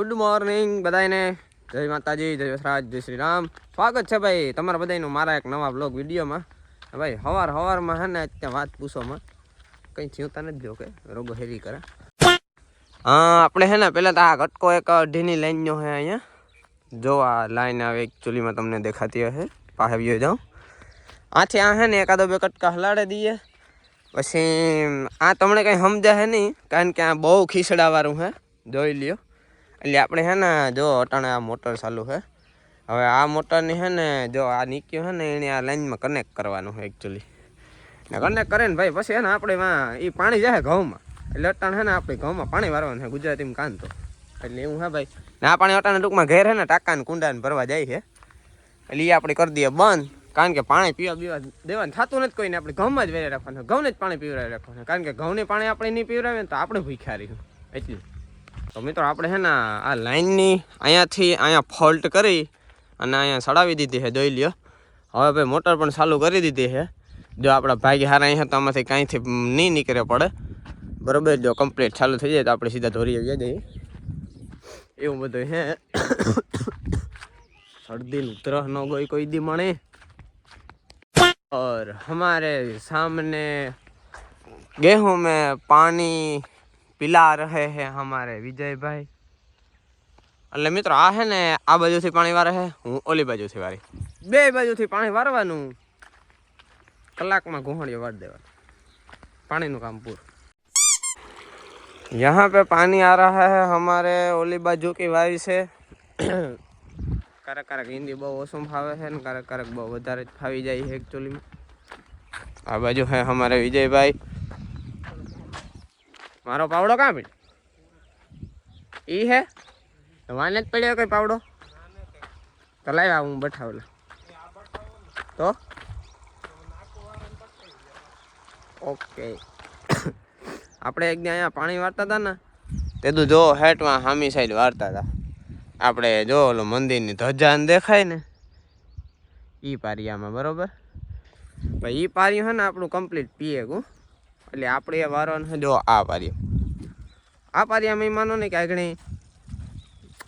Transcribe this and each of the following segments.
Good morning બધાને જય માતાજી, જય વસરાજ, જય શ્રી રામ સ્વાગત છે ભાઈ તમારા બધાનું મારા એક નવા બ્લોગ વિડીયોમાં. ભાઈ, હવાર હવારમાં હે ને, ત્યાં વાત પૂછોમાં. કંઈ જીવતા નથી જો કે રોગો હેરી કરે. હા, આપણે હે ને, પહેલાં તો આ ઘટકો એક અઢીની લાઈનનો હે અહીંયા. જો આ લાઈન આવે એકચ્યુઅલીમાં તમને દેખાતી હશે. પાસે વ્યૂ જાઉં. આથી આ હે ને, એકાદો બે કટકા હલાડે દઈએ. પછી, આ તમને કંઈ સમજાશે નહીં, કારણ કે આ બહુ ખીસડાવાળું હે. જોઈ લ્યો. એટલે આપણે હે ને જો અટાણે આ મોટર ચાલુ છે હવે આ મોટરની હે ને જો આ નીક્યું છે ને એને આ લાઇનમાં કનેક્ટ કરવાનું છે એકચ્યુઅલી ને કનેક્ટ કરે ને ભાઈ પછી હે ને આપણે એ પાણી જાય ઘઉંમાં. એટલે અટાણે છે ને આપણે ઘઉંમાં પાણી વારવાનું છે ગુજરાતીમાં કાંતો એટલે એવું હે ભાઈ. ને પાણી અટાણે ટૂંકમાં ઘેર છે ને ટાંકાને કુંડાને ભરવા જાય છે એટલે એ આપણે કરી દઈએ બંધ. કારણ કે પાણી પીવા પીવા દેવાનું થતું નથી કોઈને. આપણે ઘઉંમાં જ વેરા રાખવાનું. ઘઉંને જ પાણી પીવરાવી રાખવાનું. કારણ કે ઘઉંને પાણી આપણે નહીં પીવરાવીએ તો આપણે ભૂખ્યા રહીશું. એટલું તો મિત્રો આપણે છે ને આ લાઈનની અહીંયાથી અહીંયા ફોલ્ટ કરી અને અહીંયા સડાવી દીધી છે જોઈ લ્યો હવે ભાઈ મોટર પણ ચાલુ કરી દીધી છે જો આપણા ભાઈ હારા અહીંયા તો આમાંથી કાંઈથી નહીં નીકળે પડે બરોબર જો કમ્પ્લીટ ચાલુ થઈ જાય તો આપણે સીધા ધોરી આવી જઈએ એવું બધું હે सर्दी उतरह न गई कोई दी मणे और हमारे सामने गेहूं में पानी પીલા રહે હે અમારે વિજયભાઈ. એટલે મિત્રો, આ હે ને, આ બાજુથી પાણી વારે હે, હું ઓલી બાજુથી વારી. બે બાજુથી પાણી વારવાનું. કલાકમાં ગોહણીઓ વાળ દેવાનું. પાણીનું કામ પૂરું. યહાં પે પાણી આ રહા હે અમારે ઓલી બાજુ કી વાવી છે. ક્યારેક ક્યારેક હિન્દી બહુ ઓછું ફાવે છે ને ક્યારેક ક્યારેક બહુ વધારે જ ફાવી જાય છે એકચ્યુઅલીમાં આ બાજુ હે અમારે વિજયભાઈ. મારો પાવડો કાં પડ્યો? ઈ હે? વાને જ પડ્યો કઈ પાવડો? તો લાવ હું બઠાવલો તો? ઓકે. આપણે એક અહીંયા પાણી વાળતા હતા ને, તે તું જો હેઠમાં હામી સાઈડ વાળતા હતા આપણે જો ઓલો મંદિરની ધજા દેખાય ને, ઈ પારિયામાં બરોબર? ભાઈ ઈ પારિયું હે ને આપણું કમ્પ્લીટ પીએ ગું એટલે આપણે એ વારો છે, જો આ પારિયો આ પારિયામાં ઈ માનો ને કે આગળ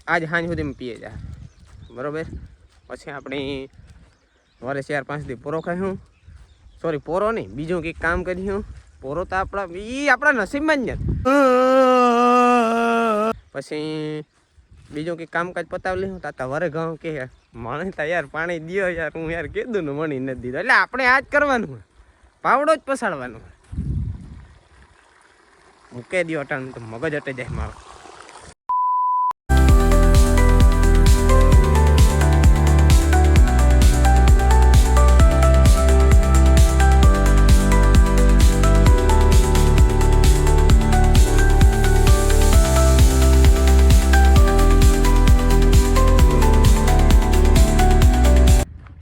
આજ સાંજ સુધીમાં પીએ જાય બરોબર? પછી આપણે વરે ચાર પાંચથી પૂરો ખાઈશું. સોરી પોરો નહીં, બીજું કંઈક કામ કર્યું પોરો તો આપણા એ આપણા નસીબમાં જ પછી બીજું કંઈક કામકાજ પતાવી લઈશું. તાતા વરે ઘઉં કે મને તા યાર પાણી દો યાર, હું યાર કીધું ને મણી નથી દીધો. એટલે આપણે આ જ કરવાનું પાવડો જ પસાડવાનો મૂકે દો અટાણ તો મગજ અટે જાય મારો.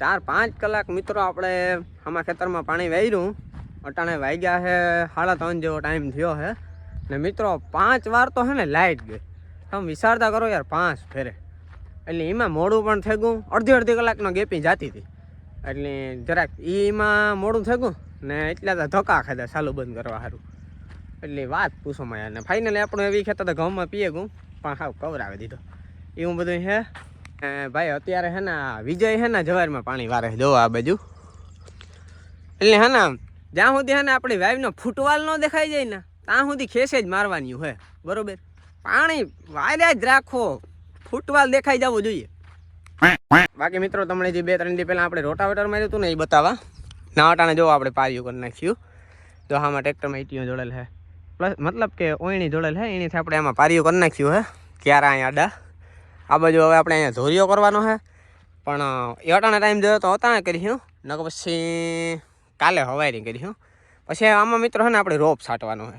ચાર પાંચ કલાક મિત્રો આપણે આમાં ખેતરમાં પાણી વહેર્યું અટાણે વાગ્યા છે સાડા ત્રણ જેવો ટાઈમ થયો છે ને મિત્રો, પાંચ વાર તો હે ને લાઇટ ગઈ. તમે વિચારતા કરો યાર, પાંચ ફેરે. એટલે એમાં મોડું પણ થઈ ગયું. અડધી અડધી કલાકનો ગેપી જાતી હતી. એટલે જરાક એમાં મોડું થઈ ગયું ને એટલા તો ધક્કા ખાધા ચાલુ બંધ કરવા સારું એટલે વાત પૂછો માં યાર ને ફાઇનલી આપણું એવી ખેતા તો ઘઉંમાં પીએ ગયું પણ હાવ કવરાવી દીધો. એવું બધું હે? ભાઈ, અત્યારે હે ને વિજય હે ને જવારમાં પાણી વારે દો આ બાજુ. એટલે હે ને, જ્યાં સુધી હે ને આપણી વાઈફનો ફૂટવાલ ન દેખાઈ જાય ને ત્યાં સુધી ખેસે જ મારવાની હોય. બરોબર? પાણી વાયર્યા જ રાખો. ફૂટવાલ દેખાઈ જવું જોઈએ. બાકી મિત્રો, તમને જે બે ત્રણ દી પહેલાં આપણે રોટાવેટર માર્યું હતું ને, એ બતાવવા. નાવટાને જો આપણે પાર્યું કરી નાખ્યું. તો આમાં ટ્રેક્ટરમાં ઈટીઓ જોડેલ છે પ્લસ, મતલબ કે ઓયણી જોડેલ છે એણીથી આપણે આમાં પાર્યું કરી નાખ્યું હે. ક્યારે અહીંયા આડા? આ બાજુ હવે આપણે અહીંયા ધોરીઓ કરવાનો છે પણ એ અટાણે ટાઈમ જોયો તો અટાણે કરીશું નકર પછી કાલે હવારી કર્યું પછી આમાં મિત્રો છે ને, આપણે રોપ છાંટવાનો છે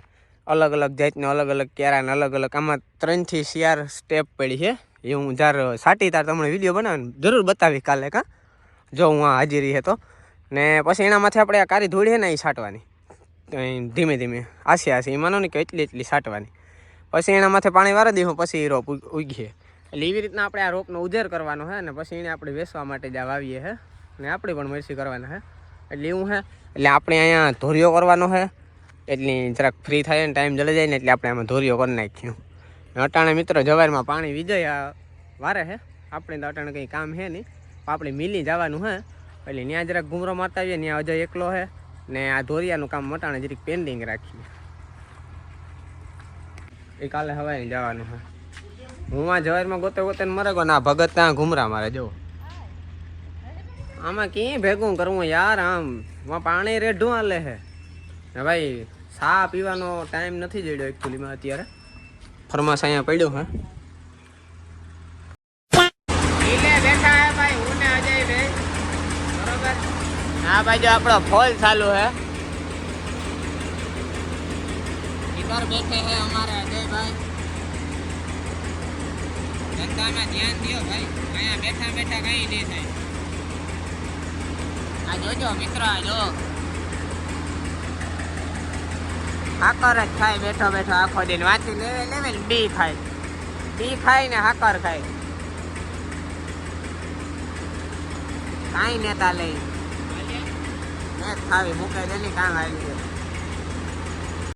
અલગ અલગ જાતને અલગ અલગ કેરાને અલગ અલગ. આમાં ત્રણથી ચાર સ્ટેપ પડી છે. એ હું જ્યારે સાટી તાર તમને વીડિયો બનાવીને જરૂર બતાવી કાલે, કાં? જો હું આ હાજરી હતો. ને પછી એનામાંથી આપણે આ કારી ધૂળી છે ને એ છાંટવાની તો એ ધીમે ધીમે આસી આસી એ માનો ને કે એટલી એટલી છાંટવાની પછી એના માથે પાણી વાળી દઈશું, પછી એ રોપ ઉગ- ઉગીએ. એટલે એવી રીતના આપણે આ રોપનો ઉજેર કરવાનો છે ને પછી એને આપણે વેચવા માટે જ વાવીએ છે. ને આપણે પણ મરસી કરવાના છે. એટલે એવું છે. એટલે આપણે અહીંયા ધોરિયો કરવાનો છે. એટલે જરાક ફ્રી થાય ને ટાઈમ જલે જાય ને એટલે આપણે આમાં ધોરીઓ કરી નાખ્યું અટાણે મિત્રો જવારમાં પાણી વિજય વારે હે. આપણે તો અટાણે કંઈ કામ હે નહીં. આપણે મિલી જવાનું હે. એટલે ત્યાં જરાક ઘૂમરો મારતા આવીએ ત્યાં અજય એકલો હે. ને આ ધોરિયાનું કામ મટાણે જરીક પેન્ડિંગ રાખીએ. એ કાલે હવાઈ જવાનું હે. હું આ જવારમાં ગોતે ગોતે ને ગો ને ના ભગત ત્યાં ઘૂમરા મારે જો આમાં ક્યાંય ભેગું કરવું યાર આમ? પાણી રેઢું આલે હે. ભાઈ ચા પીવાનો ટાઈમ નથી જડ્યો એકચ્યુઅલીમાં અત્યારે. ફરમાશ અહીંયા પડ્યો હે ભાઈ બાજુ આપણો ફોલ ચાલુ હે. ઇધર બેઠે હે અમારે અજયભાઈ ધંધામાં ધ્યાન દો ભાઈ. અહીંયા બેઠા બેઠા કઈ નહીં થાય. આ જોજો મિત્રો, આ જો. હાકર જ ખાય બેઠો બેઠો આખો દિન વાંચી લેવે લેવે ને બી ખાય. બી ખાય ને હાકર ખાય. કાંઈ નેતા લઈ. ને ખાવી મૂકે દેલી કામ આવી ગયું